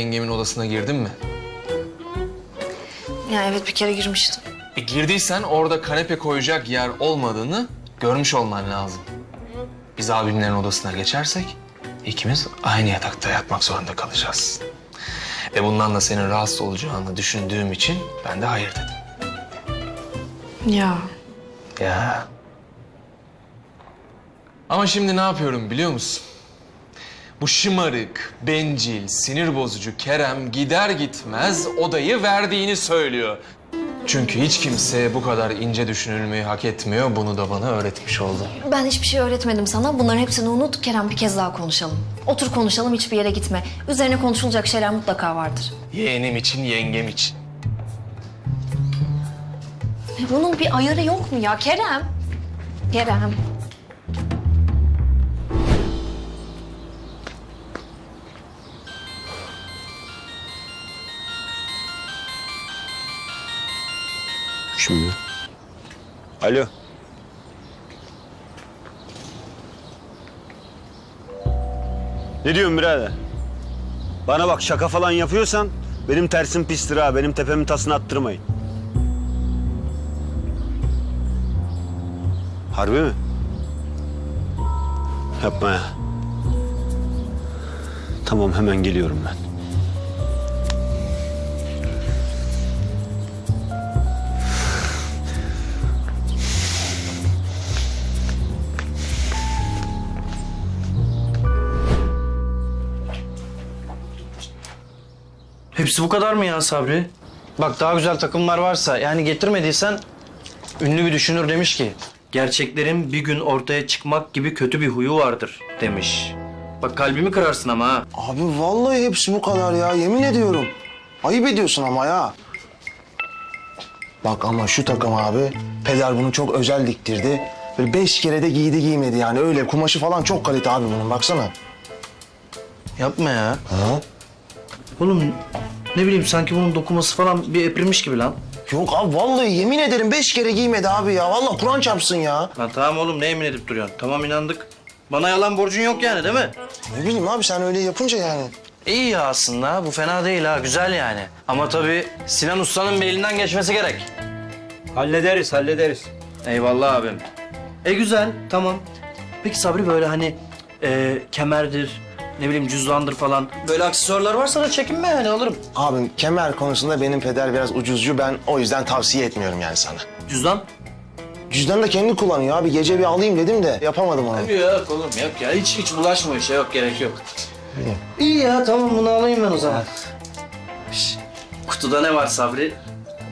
yengemin odasına girdin mi? Ya evet bir kere girmiştim. E, girdiysen orada kanepe koyacak yer olmadığını görmüş olman lazım. Biz abimlerin odasına geçersek ikimiz aynı yatakta yatmak zorunda kalacağız. E bundan da senin rahatsız olacağını düşündüğüm için ben de hayır dedim. Ya. Ya. Ama şimdi ne yapıyorum biliyor musun? Bu şımarık, bencil, sinir bozucu Kerem gider gitmez odayı verdiğini söylüyor. Çünkü hiç kimse bu kadar ince düşünülmeyi hak etmiyor. Bunu da bana öğretmiş oldu. Ben hiçbir şey öğretmedim sana. Bunların hepsini unut. Kerem bir kez daha konuşalım. Otur konuşalım hiçbir yere gitme. Üzerine konuşulacak şeyler mutlaka vardır. Yeğenim için, yengem için. E bunun bir ayarı yok mu ya Kerem? Kerem. Alo. Ne diyorsun birader? Bana bak şaka falan yapıyorsan benim tersim pistir ha. Benim tepemin tasını attırmayın. Harbi mi? Yapma ya. Tamam hemen geliyorum ben. Hepsi bu kadar mı ya Sabri? Bak daha güzel takımlar varsa yani getirmediysen ünlü bir düşünür demiş ki gerçeklerin bir gün ortaya çıkmak gibi kötü bir huyu vardır demiş. Bak kalbimi kırarsın ama ha. Abi vallahi hepsi bu kadar ya yemin ediyorum. Ayıp ediyorsun ama ya. Bak ama şu takım abi peder bunu çok özel diktirdi. Böyle beş kere de giydi giymedi yani öyle kumaşı falan çok kalite abi bunun baksana. Yapma ya. Ha? Oğlum ne bileyim sanki bunun dokuması falan bir eprimiş gibi lan. Yok abi vallahi yemin ederim beş kere giymedi abi ya. Vallahi Kur'an çarpsın ya. Lan tamam oğlum ne emin edip duruyorsun? Tamam inandık. Bana yalan borcun yok yani değil mi? Ne bileyim abi sen öyle yapınca yani. İyi ya aslında bu fena değil ha güzel yani. Ama tabii Sinan Usta'nın bir elinden geçmesi gerek. Hallederiz, hallederiz. Eyvallah abim. E güzel, tamam. Peki Sabri böyle hani e, kemerdir, ne bileyim cüzdandır falan. Böyle aksesuarlar varsa da çekinme yani alırım. Abim kemer konusunda benim peder biraz ucuzcu. Ben o yüzden tavsiye etmiyorum yani sana. Cüzdan? Cüzdanı da kendi kullanıyor abi. Gece bir alayım dedim de yapamadım onu. Yok oğlum yok ya. Hiç hiç bulaşma işe yok gerek yok. İyi ya tamam bunu alayım ben o zaman. Şş, kutuda ne var Sabri?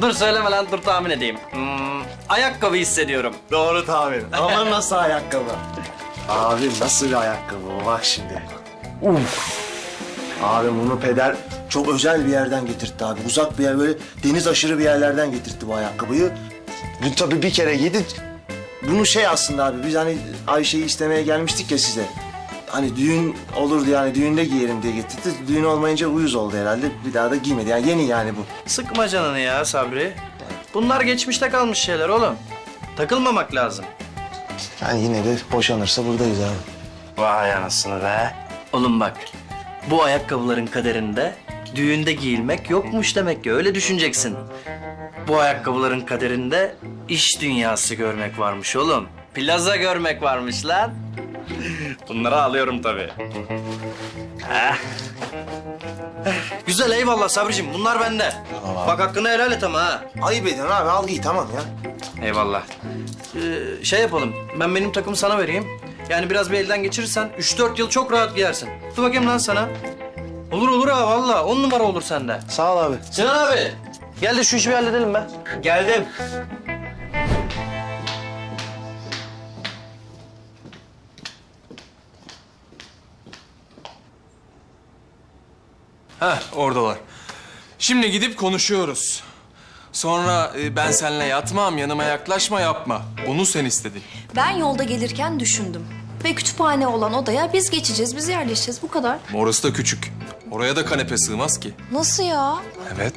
Dur söyleme lan dur tahmin edeyim. Hmm, ayakkabı hissediyorum. Doğru tahmin. Ama nasıl ayakkabı? Abi nasıl bir ayakkabı? Bak şimdi. Uf. Abi bunu peder çok özel bir yerden getirtti abi. Uzak bir yer böyle deniz aşırı bir yerlerden getirtti bu ayakkabıyı. Bu tabii bir kere giydi. Bunu şey aslında abi biz hani Ayşe'yi istemeye gelmiştik ya size. Hani düğün olurdu yani düğünde giyerim diye getirdi. Düğün olmayınca uyuz oldu herhalde. Bir daha da giymedi. Yani yeni yani bu. Sıkma canını ya Sabri. Bunlar geçmişte kalmış şeyler oğlum. Takılmamak lazım. Yani yine de boşanırsa buradayız abi. Vay anasını be. Oğlum bak, bu ayakkabıların kaderinde düğünde giyilmek yokmuş demek ki öyle düşüneceksin. Bu ayakkabıların kaderinde iş dünyası görmek varmış oğlum. Plaza görmek varmış lan. Bunları alıyorum tabii. Heh. Güzel eyvallah Sabricim bunlar bende. Bak hakkını helal et ama ha. Ayıp ediyorsun abi al giy tamam ya. Eyvallah. Ee, şey yapalım. Ben benim takımı sana vereyim. Yani biraz bir elden geçirirsen 3-4 yıl çok rahat giyersin. Dur bakayım lan sana. Olur olur ha valla. On numara olur sende. Sağ ol abi. Sinan abi. Gel de şu işi bir halledelim be. Geldim. Heh, oradalar. Şimdi gidip konuşuyoruz. Sonra e, ben seninle yatmam, yanıma yaklaşma yapma. Bunu sen istedin. Ben yolda gelirken düşündüm. Ve kütüphane olan odaya biz geçeceğiz, biz yerleşeceğiz. Bu kadar. Orası da küçük. Oraya da kanepe sığmaz ki. Nasıl ya? Evet.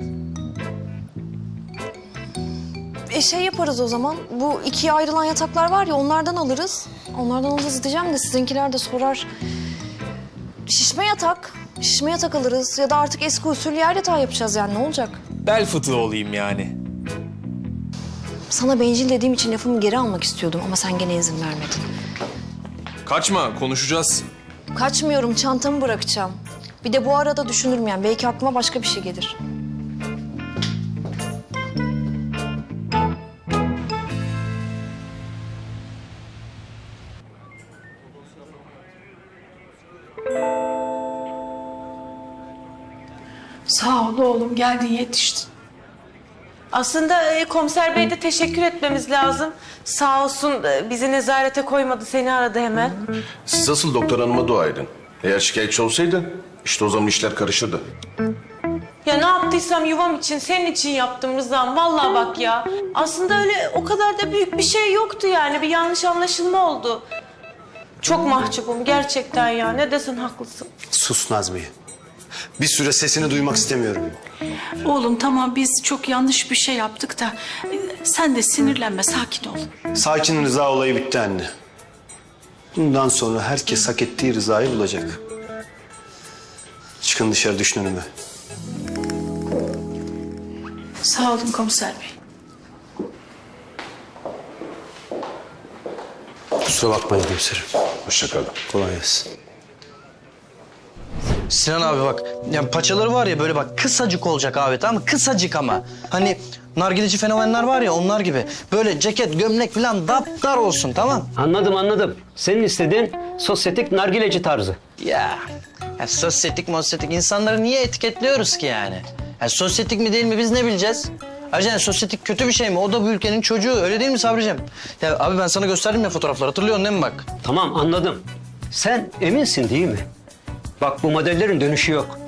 E şey yaparız o zaman. Bu ikiye ayrılan yataklar var ya onlardan alırız. Onlardan alırız diyeceğim de sizinkiler de sorar. Şişme yatak. Şişmeye takılırız ya da artık eski usul yer yatağı yapacağız yani ne olacak? Bel fıtığı olayım yani. Sana bencil dediğim için lafımı geri almak istiyordum ama sen gene izin vermedin. Kaçma konuşacağız. Kaçmıyorum çantamı bırakacağım. Bir de bu arada düşünürüm yani belki aklıma başka bir şey gelir. Ol oğlum geldin yetiştin. Aslında e, komiser beye de teşekkür etmemiz lazım. Sağ olsun e, bizi nezarete koymadı seni aradı hemen. Siz asıl doktor hanıma dua edin. Eğer şikayetçi olsaydın işte o zaman işler karışırdı. Ya ne yaptıysam yuvam için senin için yaptım Rıza'm. Vallahi bak ya. Aslında öyle o kadar da büyük bir şey yoktu yani. Bir yanlış anlaşılma oldu. Çok mahcubum gerçekten ya. Ne desen haklısın. Sus Nazmiye. Bir süre sesini duymak istemiyorum. Oğlum tamam biz çok yanlış bir şey yaptık da sen de sinirlenme sakin ol. Sakin rıza olayı bitti anne. Bundan sonra herkes hak ettiği rızayı bulacak. Çıkın dışarı düşün önüme. Sağ olun komiser bey. Kusura bakmayın komiserim. Hoşça kalın. Kolay gelsin. Sinan abi bak yani paçaları var ya böyle bak kısacık olacak abi tamam mı? Kısacık ama. Hani nargileci fenomenler var ya onlar gibi. Böyle ceket, gömlek falan dar olsun tamam. Anladım anladım. Senin istediğin sosyetik nargileci tarzı. Ya, ya sosyetik mosyetik insanları niye etiketliyoruz ki yani? Ya sosyetik mi değil mi biz ne bileceğiz? Ayrıca yani sosyetik kötü bir şey mi? O da bu ülkenin çocuğu öyle değil mi Sabricim? Ya abi ben sana gösterdim ya fotoğrafları hatırlıyorsun değil mi bak? Tamam anladım. Sen eminsin değil mi? Bak bu modellerin dönüşü yok.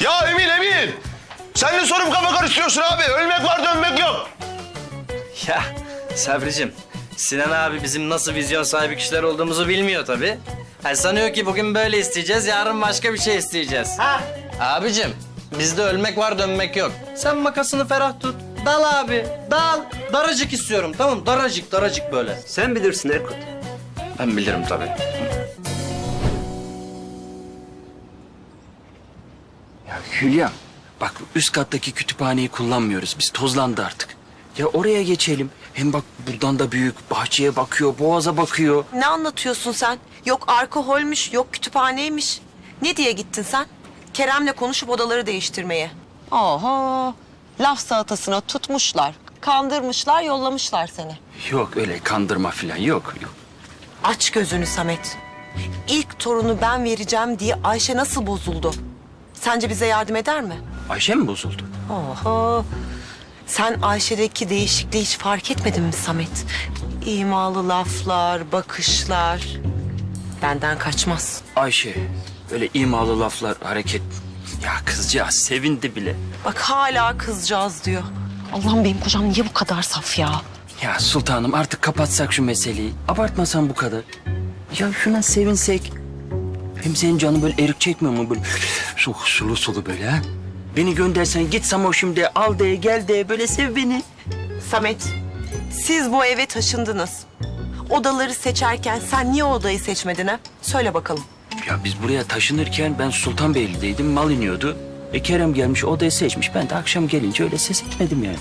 Ya Emin Emin! Sen de sorup kafa karıştırıyorsun abi. Ölmek var dönmek yok. Ya Sabricim, Sinan abi bizim nasıl vizyon sahibi kişiler olduğumuzu bilmiyor tabii. Yani sanıyor ki bugün böyle isteyeceğiz, yarın başka bir şey isteyeceğiz. Ha? Abicim, bizde ölmek var dönmek yok. Sen makasını ferah tut. Dal abi, dal. Daracık istiyorum tamam Daracık, daracık böyle. Sen bilirsin Erkut. Ben bilirim tabii. Hülya, bak üst kattaki kütüphaneyi kullanmıyoruz. Biz tozlandı artık. Ya oraya geçelim. Hem bak buradan da büyük. Bahçeye bakıyor, boğaza bakıyor. Ne anlatıyorsun sen? Yok alkolmüş, yok kütüphaneymiş. Ne diye gittin sen? Kerem'le konuşup odaları değiştirmeye. Oho, laf salatasına tutmuşlar. Kandırmışlar, yollamışlar seni. Yok öyle kandırma falan yok. yok. Aç gözünü Samet. İlk torunu ben vereceğim diye Ayşe nasıl bozuldu? Sence bize yardım eder mi? Ayşe mi bozuldu? Oho. Sen Ayşe'deki değişikliği hiç fark etmedin mi Samet? İmalı laflar, bakışlar. Benden kaçmaz. Ayşe, öyle imalı laflar, hareket. Ya kızcağız sevindi bile. Bak hala kızcağız diyor. Allah'ım benim kocam niye bu kadar saf ya? Ya sultanım artık kapatsak şu meseleyi. Abartmasan bu kadar. Ya şuna sevinsek. Hem senin canın böyle erik çekmiyor mu böyle su, sulu sulu böyle ha? Beni göndersen git Samo şimdi al de gel de böyle sev beni. Samet, siz bu eve taşındınız. Odaları seçerken sen niye odayı seçmedin ha? Söyle bakalım. Ya biz buraya taşınırken ben Sultanbeyli'deydim mal iniyordu. E Kerem gelmiş odayı seçmiş. Ben de akşam gelince öyle ses etmedim yani.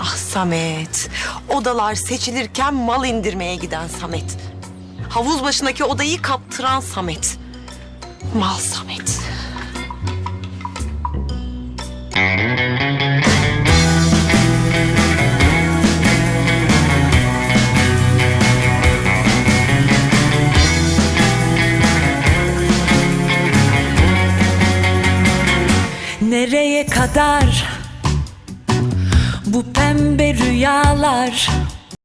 Ah Samet, odalar seçilirken mal indirmeye giden Samet. Havuz başındaki odayı kaptıran Samet. Mal Samet. Nereye